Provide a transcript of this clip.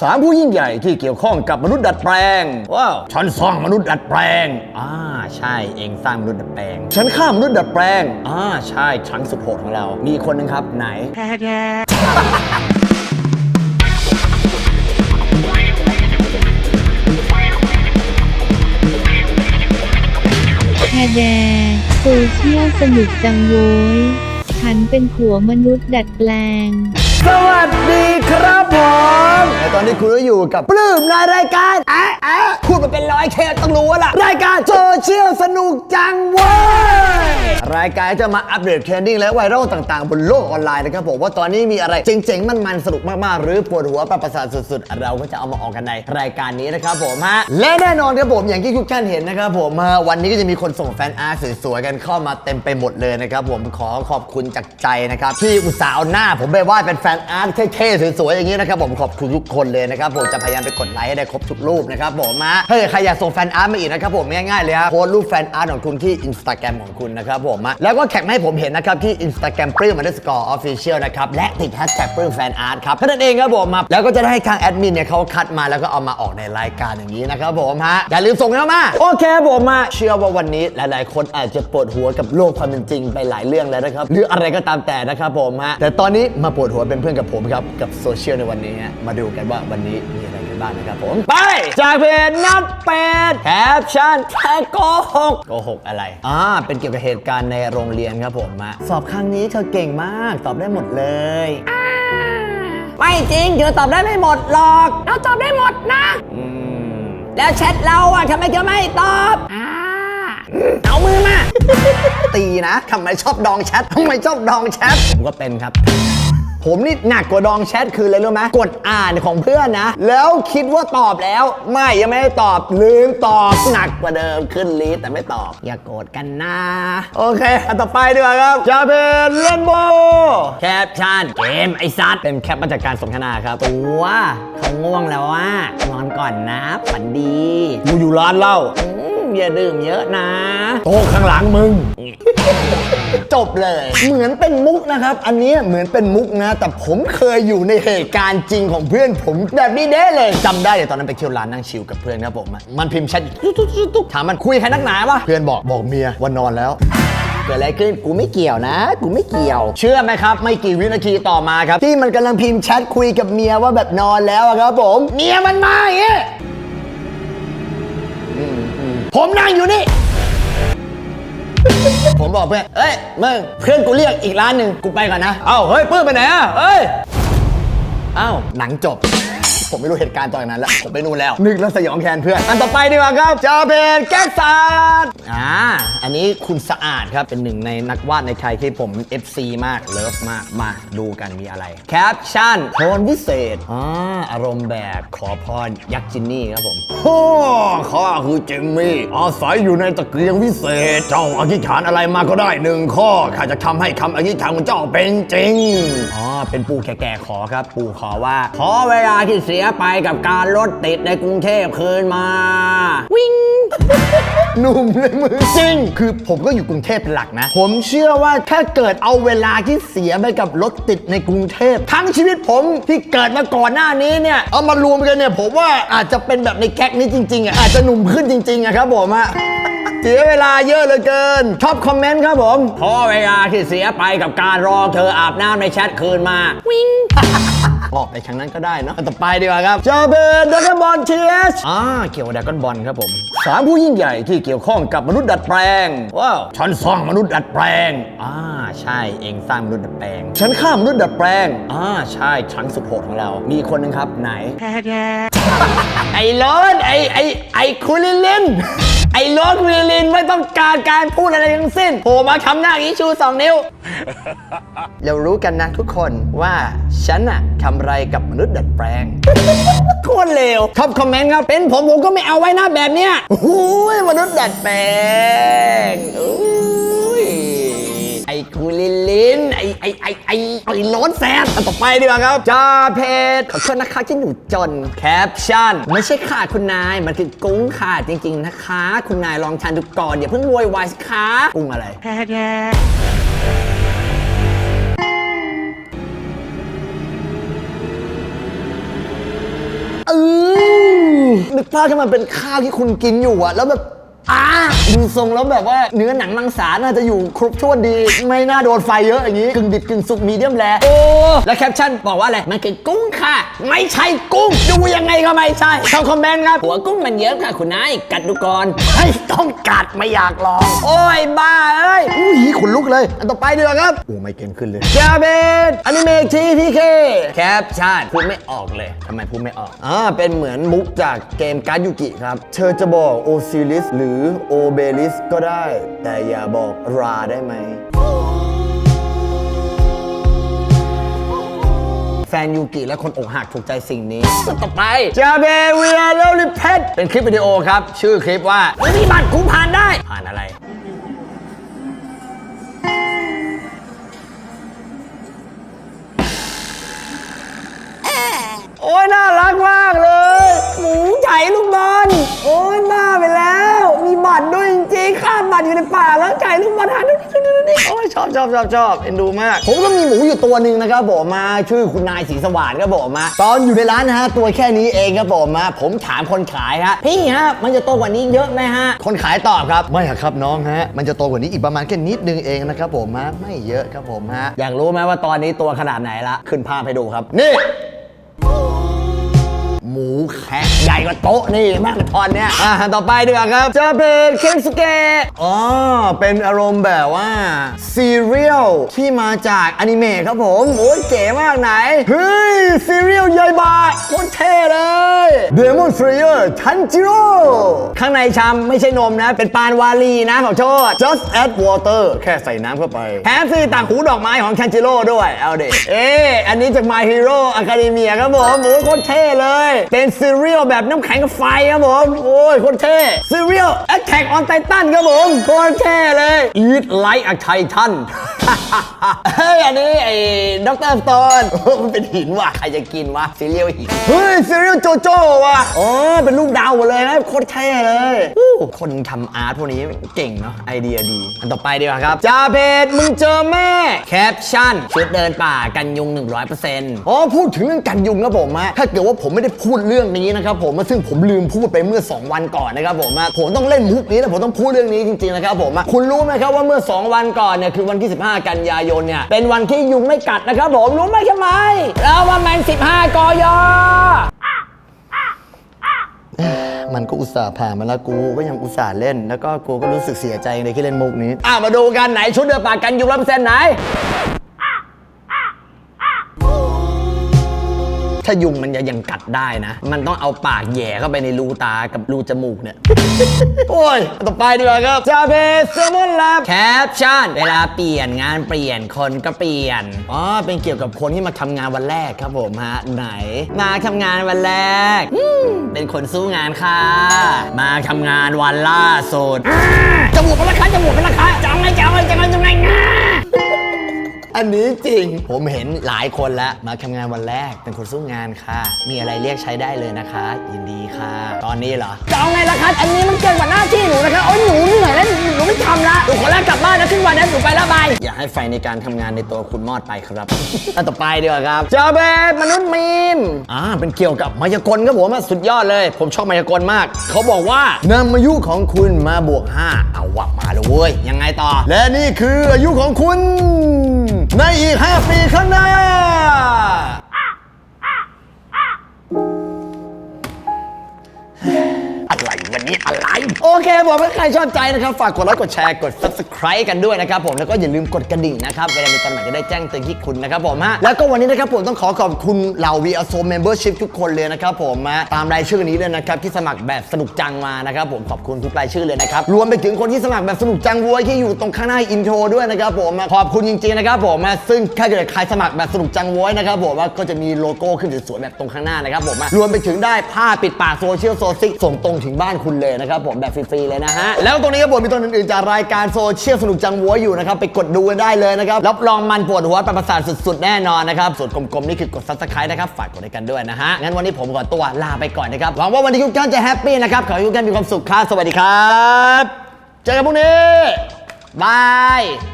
สามผู้ยิ่งใหญ่ที่เกี่ยวข้องกับมนุษย์ดัดแปลงว้าวฉันสร้างมนุษย์ดัดแปลงอ่าใช่เองสร้างมนุษย์ดัดแปลง ฉันฆ่ามนุษย์ดัดแปลงอ่าใช่ฉันสุดโหดของเรา มีคนหนึ่งครับไหนแฮแดโซเชียลสนุกจังโว้ยฉันเป็นผัวมนุษย์ดัดแปลง สวัสดีครับผมในตอนนี้คุณก็อยู่กับปลื้มในรายการแอะแอะพูดมาเป็นร้อยเคสต้องรู้ว่าล่ะ รายการโซเชียลสนุกจังเว้ยรายการจะมาอัปเดตเทรนดิ้งและไวรัลต่างๆ บนโลกออนไลน์นะครับผมว่าตอนนี้มีอะไรเจ๋งๆ มันๆ สนุกมากๆ หรือปวดหัวประสาทสุดๆ เราก็จะเอามาออกกันในรายการนี้นะครับผมฮะและแน่นอนครับผมอย่างที่ทุกท่านเห็นนะครับผมวันนี้ก็จะมีคนส่งแฟนอาร์ตสวยๆกันเข้ามาเต็มไปหมดเลยนะครับผมขอขอบคุณจากใจนะครับที่อุตส่าห์เอาหน้า ผมไปวาดเป็นแฟนอาร์ตเท่ๆสวยๆอย่างนี้นะครับผมขอบคุณทุกคนเลยนะครับผมจะพยายามไปกดไลค์ให้ได้ครบทุกรูปนะครับผมฮะเกิดใครอยากส่งแฟนอาร์ตมาอีกนะครับผมง่ายๆเลยฮะโพสต์รูปแฟนอาร์ตของคุณที่อินสตาแกรมของคุณนะครับผมฮะแล้วก็แคปมาให้ผมเห็นนะครับ ที่อินสตาแกรมปลื้ม underscore official นะครับ และติดแฮชแท็กปลื้มแฟนอาร์ตครับเท่านั้นเองครับผมฮะแล้วก็จะได้ให้ทางแอดมินเนี่ยเขาคัดมาแล้วก็เอามาออกในรายการอย่างนี้นะครับผมฮะอย่าลืมส่งเข้ามาโอเคผมฮะเชื่อว่าวันนี้หลายๆ คนอาจจะปวดหัวกับโลกความเป็นจริงไปหลายเรื่องแล้วนะครับหรืออะไรก็ตามแต่นะครับผมฮะแต่ตอนนี้มาปวดหัวเป็นเพื่อนกับผมครับกับโซเชียลในวันนี้ฮะมาดูกันว่าวันนี้มี บ้างนะครับผม ไป จากเพจนับเป็ดแคปชั่นแทโกหกโกหกอะไรอ่าเป็นเกี่ยวกับเหตุการณ์ในโรงเรียนครับผมฮะสอบครั้งนี้เธอเก่งมากตอบได้หมดเลยไม่จริงเธอตอบได้ไม่หมดหรอก เราตอบได้หมดนะอืมแล้วแชทเราอะทำไมเธอไม่ตอบอ่าเอามือมา ตีนะทำไมชอบดองแชททำไมชอบดองแชทผมก็เป็นครับ ผมนี่หนักกว่าดองแชทคืออะไรรู้ไหมกดอ่านของเพื่อนนะ แล้วคิดว่าตอบแล้ว ไม่ยังไม่ได้ตอบลืมตอบหนักกว่าเดิมขึ้นลิสต์แต่ไม่ตอบ อย่าโกรธกันนะ โอเคอันต่อไปดีกว่าครับจะเป็นเล่นโบแคปชั่นเกมไอซัดเป็นแคปมาจากการสนทนาครับตัวเขาง่วงแล้วว่านอนก่อนนะฝันดีกูอยู่ร้านเหล้า อืมอย่าดื่มเยอะนะ โต๊ะข้างหลังมึง จบเลย เหมือนเป็นมุกนะครับ อันนี้เหมือนเป็นมุกนะ แต่ผมเคยอยู่ในเหตุการณ์จริงของเพื่อนผม แบบนี้เด้เลยจำได้เดี๋ยวตอนนั้นไปเที่ยวร้านนั่งชิลกับเพื่อนครับผมอะมันพิมพ์แชทตุ๊กตุ๊กตุ๊กตุ๊กถามมันคุยใครนักหนาวะเพื่อนบอกบอกเมียวันนอนแล้ว เกิดอะไรขึ้นกูไม่เกี่ยวนะ กูไม่เกี่ยว เชื่อไหมครับ ไม่กี่วินาทีต่อมาครับ ที่มันกำลังพิมพ์แชทคุยกับเมียว่าแบบนอนแล้วอะครับผม เมียมันมาอย่างเงี้ยอืมอืม ผมนั่งอยู่นี่ ผมบอกเพื่อนเอ้ยมึงเพื่อนกูเรียกอีกร้านหนึ่งกูไปก่อนนะ เอ้าเฮ้ยปื้มไปไหนอะเอ้ยเอ้าหนังจบ ผมไม่รู้เหตุการณ์ตอนนั้นแล้ว ผมไปนู่นแล้ว นึกแล้วสยองแทนเพื่อน อันต่อไปดีกว่าครับจอเพนแก๊กซาด นนี้คุณสะอาดครับเป็นหนึ่งในนักวาดในไทยที่ผม FC มากเลิฟมากมาดูกันมีอะไรแคปชั่นโทนพิเศษอ่าอารมณ์แบบขอพรยักษ์จินนี่ครับผมโอ้ข้าคือจิมมี่อาศัยอยู่ในตะเกียงวิเศษ เจ้าอธิษฐานอะไรมาก็ได้หนึ่งข้อข้าจะทำให้คำอธิษฐานของเจ้าเป็นจริงอ๋อเป็นปู่แก่ๆขอครับ ปู่ขอว่า ขอเวลาที่เสียไปกับการรถติดในกรุงเทพคืนมา วิ่งหนุ่มเลยมือจริงคือผมก็อยู่กรุงเทพเป็นหลักนะ ผมเชื่อว่าถ้าเกิดเอาเวลาที่เสียไปกับรถติดในกรุงเทพ ทั้งชีวิตผมที่เกิดมาก่อนหน้านี้เนี่ย เอามารวมกันเนี่ย ผมว่าอาจจะเป็นแบบในแก๊กนี้จริงๆอะอาจจะหนุ่มขึ้นจริงๆอะครับผมอะเสียเวลาเยอะเหลือเกิน ชอบคอมเมนต์ครับผมขอเวลาที่เสียไปกับการรอเธออาบน้ำในแชทคืนมา วิ่ง กไปทางนั้นก็ได้เนอะต่อไปดีกว่าครับจะเป็นดักบอลทีเอสอ่าเกี่ยวกับดักบอลครับผมสามผู้ยิ่งใหญ่ที่เกี่ยวข้องกับมนุษย์ดัดแปลงว้าวฉันสร้างมนุษย์ดัดแปลงอ่าใช่เองสร้างมนุษย์ดัดแปลง ฉันฆ่ามนุษย์ดัดแปลงอ่าใช่ฉันสุดโหดของเรา มีคนหนึงครับไหนไอ้โรนไอ้ไอ้ไอ้คุลิลินไอ้โรนคุลิลินไม่ ต้องการการพูดอะไรทั้งสิ้นโผล่มาคำหน้าอย่างนี้ชูสองนิ้ว เรารู้กันนะทุกคนว่าฉันอะทำไรกับมนุษย์ดัดแปลง โคตรเลวท็อปคอมเมนต์ครับ เป็นผมผมก็ไม่เอาไว้หน้าแบบเนี้ยโอ้ยมนุษย์ดัดแปลง ไอ้ไอ้ไอ้ไอ้ไอ้โล้นแซดอันต่อไปดีกว่าครับจ้าเพจขอโทษนะคะที่หนูจนแคปชั่นไม่ใช่ค่ะคุณนาย มันคือกุ้งค่ะจริง ๆนะคะ คุณนายลองทานดูก่อนอย่าเพิ่งโวยวายสิคะกุ้งอะไรผนึกภาพที่มันเป็นข้าวที่คุณกินอยู่อะแล้วแบบ อ่าดูทรงแล้วแบบว่าเนื้อหนังมังสาน่าจะอยู่ครบถ้วนดี ไม่น่าโดนไฟเยอะอย่างนี้กึ่งดิบกึ่งสุกมีเดียมแรโอ้แล้วแคปชั่นบอกว่าอะไรมันคือกุ้งค่ะ ไม่ใช่กุ้ง ดูยังไงก็ไม่ใช่เข้าคอมเมนต์ครับหัวกุ้งมันเยอะค่ะคุณนายกัดดูก่อนให้ต้องกัดไม่อยากลอง โอ้ยบ้าเอ้ยอุ้ยขนลุกเลย อันต่อไปดีกว่าครับโอ้ไม่เกมขึ้นเลยจาเบนอนิเมะทีพีเคแคปชั่นพูดไม่ออกเลยทำไมพูดไม่ออกอ่าเป็นเหมือนมุกจากเกมการ์ดยูกิครับเธอจะบอกโอซิลิสหรือโอเบลิสก็ได้ แต่อย่าบอกราได้ไหม แฟนยูกิและคนอกหักถูกใจสิ่งนี้ต่อไปจาเบเวียโลลิเพตเป็นคลิปวิดีโอครับ ชื่อคลิปว่าไม่มีบัตรกูผ่านได้ ผ่านอะไร ป่าแล้วไก่ลูกบอลหาดูดิดูดิดูดิโอ้ยชอบชอบชอบชอบเอ็นดูมาก ผมก็มีหมูอยู่ตัวหนึ่งนะครับผมมาชื่อคุณนายศรีสว่างครับผมมาตอนอยู่ในร้านนะฮะตัวแค่นี้เองครับผมมาผมถามคนขายฮะพี่ฮะมันจะโตกว่านี้เยอะไหมฮะ คนขายตอบครับไม่ครับน้องฮะมันจะโตกว่านี้อีกประมาณแค่นิดนึงเองนะครับผมฮะไม่เยอะครับผมฮะอยากรู้ไหมว่าตอนนี้ตัวขนาดไหนละขึ้นภาพให้ดูครับนี่ กว่าโต๊ะนี่มากตอนเนี้ยอ่าต่อไปดีกว่าครับจะเป็นเคนสเกะอ๋อ เป็นอารมณ์แบบว่าซีเรียลที่มาจากอนิเมะครับผมโอ้ยเก๋มากไหน เฮ้ยซีเรียลใหญ่บาโคตรเท่เลยเดมอนฟรีเออร์ทันจิโร่ข้างในชามไม่ใช่นมนะ เป็นปานวาลีนะขอโทษ just add water แค่ใส่น้ำเข้าไปแถมฟรีต่างหูดอกไม้ของทันจิโร่ด้วย เอาเด็เอ๊ะอันนี้จาก My Hero Academia ครับผมโอ้ยโคตรเท่เลย เป็นซีเรียลแบบน้ำแข็งกับไฟครับผม โอ้ยโคตรเท่ซีเรียล Attack on Titan ครับผมโคตรเท่เลย Eat like a Titan เฮ้ย อันนี้ไอ้ด็อกเตอร์สโตนมันเป็นหินว่ะ ใครจะกินวะซีเรียลหิน เฮ้ยซีเรียลโจโจ้ว่ะอ๋อเป็นรูปดาวหมดเลยนะโคตรเท่เลยอู้คนทำอาร์ตพวกนี้เก่งเนาะไอเดียดี อันต่อไปดีกว่าครับจาเพจมึงเจอแม่ แคปชั่น ชุดเดินป่ากันยุง 100%อ๋อ พูดถึงเรื่องกันยุงครับผมอะถ้าเกิดว่าผมไม่ได้พูดเรื่องนี้นะครับผมซึ่งผมลืมพูดไปเมื่อ 2 วันก่อนนะครับผมอะผมต้องเล่นมุกนี้แล้วผมต้องพูดเรื่องนี้จริงๆนะครับผมอะคุณรู้ไหมครับว่าเมื่อ 2 วันก่อนเนี่ยคือวันที่ 15 กันยายนเนี่ยเป็นวันที่ยุงไม่กัดนะครับผมรู้ไหมทำไมแล้วว่ามัน15กยมันก็อุตส่าห์ผ่านมาแล้วกูก็ยังอุตส่าห์เล่น แล้วก็กูก็รู้สึกเสียใจในที่เล่นมุกนี้อะมาดูกันไหนชุดเดือปากกันยุงร้อยเปอร์เซ็นต์ไหน ถ้ายุงมันจะยังกัดได้นะ มันต้องเอาปากแย่เข้าไปในรูตากับรูจมูกเนี่ย โอ้ย ต่อไปดีกว่าครับ จาเบสเซมอนแลบแคปชั่น เวลาเปลี่ยนงานเปลี่ยนคนก็เปลี่ยน อ๋อ เป็นเกี่ยวกับคนที่มาทำงานวันแรกครับผมฮะ ไหน มาทำงานวันแรก เป็นคนสู้งานค่ะ มาทำงานวันล่าสุดจมูกเป็นราคาจมูกเป็นราคาจะเอาไงจะเอาไงจะเอาไง อาไงงาอันนี้จริง ผมเห็นหลายคนแล้วมาทำงานวันแรก เป็นคนสู้งานค่ะ มีอะไรเรียกใช้ได้เลยนะคะ ยินดีค่ะ ตอนนี้เหรอจะเอาไงล่ะคะอันนี้มันเกินกว่าหน้าที่หนูนะคะโอ้ยหนูเหนื่อยแล้วหนูหนูไม่ทำละหนูขอลากลับบ้านนะครึ่งวันนั้นหนูไปละบายอย่าให้ไฟในการทำงานในตัวคุณมอดไปครับ อันต่อไปดีกว่าครับเจ้าเบสมนุษย์มีมอ่าเป็นเกี่ยวกับมายากลครับผมอะสุดยอดเลย ผมชอบมายากลมาก เขาบอกว่านำอายุของคุณมาบวก 5 เอาวะมาเลยเว้ยยังไงต่อ และนี่คืออายุของคุณในอีก 5 ปีข้างหน้าีอะไร โอเคบอกว่าใครชอบใจนะครับ ฝากกดไลค์กดแชร์กด subscribe กันด้วยนะครับผมแล้วก็อย่าลืมกดกระดิ่งนะครับเวลามีตอนใหม่จะได้แจ้งเตือนที่คุณนะครับผมฮะแล้วก็วันนี้นะครับผมต้องขอขอบคุณเหล่า v ีอ s o membership ทุกคนเลยนะครับผมฮะตามรายชื่อนี้เลยนะครับที่สมัครแบบสนุกจังมานะครับผมขอบคุณทุกรายชื่อเลยนะครับรวมไปถึงคนที่สมัครแบบสนุกจังวยที่อยู่ตรงข้างหน้าอินโทรด้วยนะครับผมฮะขอบคุณจริงๆนะครับผมฮะซึ่งถ้าเกิดใครสมัครแบบสนุกจังวยนะครับผมว่าก็จะมีโลโก้ขึ้นสวยๆแบบตรงข้างหน้านะครับผมรวมไปถึงได้ผ้าปิดปากโซเชียลโซซิกส่งตรงถึงบ้านคุณเลยนะครับผมแบบฟรีๆเลยนะฮะ แล้วตรงนี้ครับผมมีตัวอื่นๆจากรายการโซเชียลสนุกจังวัวอยู่นะครับไปกดดูกันได้เลยนะครับรับรองมันปวดหัวประประสาทสุดๆแน่นอนนะครับส่วนกลมๆนี่คือกดซับสไครต์นะครับฝากกดให้กันด้วยนะฮะงั้นวันนี้ผมขอตัวลาไปก่อนนะครับหวังว่าวันนี้ทุกท่านจะแฮปปี้นะครับขอให้ทุกท่านมีความสุขครับสวัสดีครับ เจอกันพรุ่งนี้บาย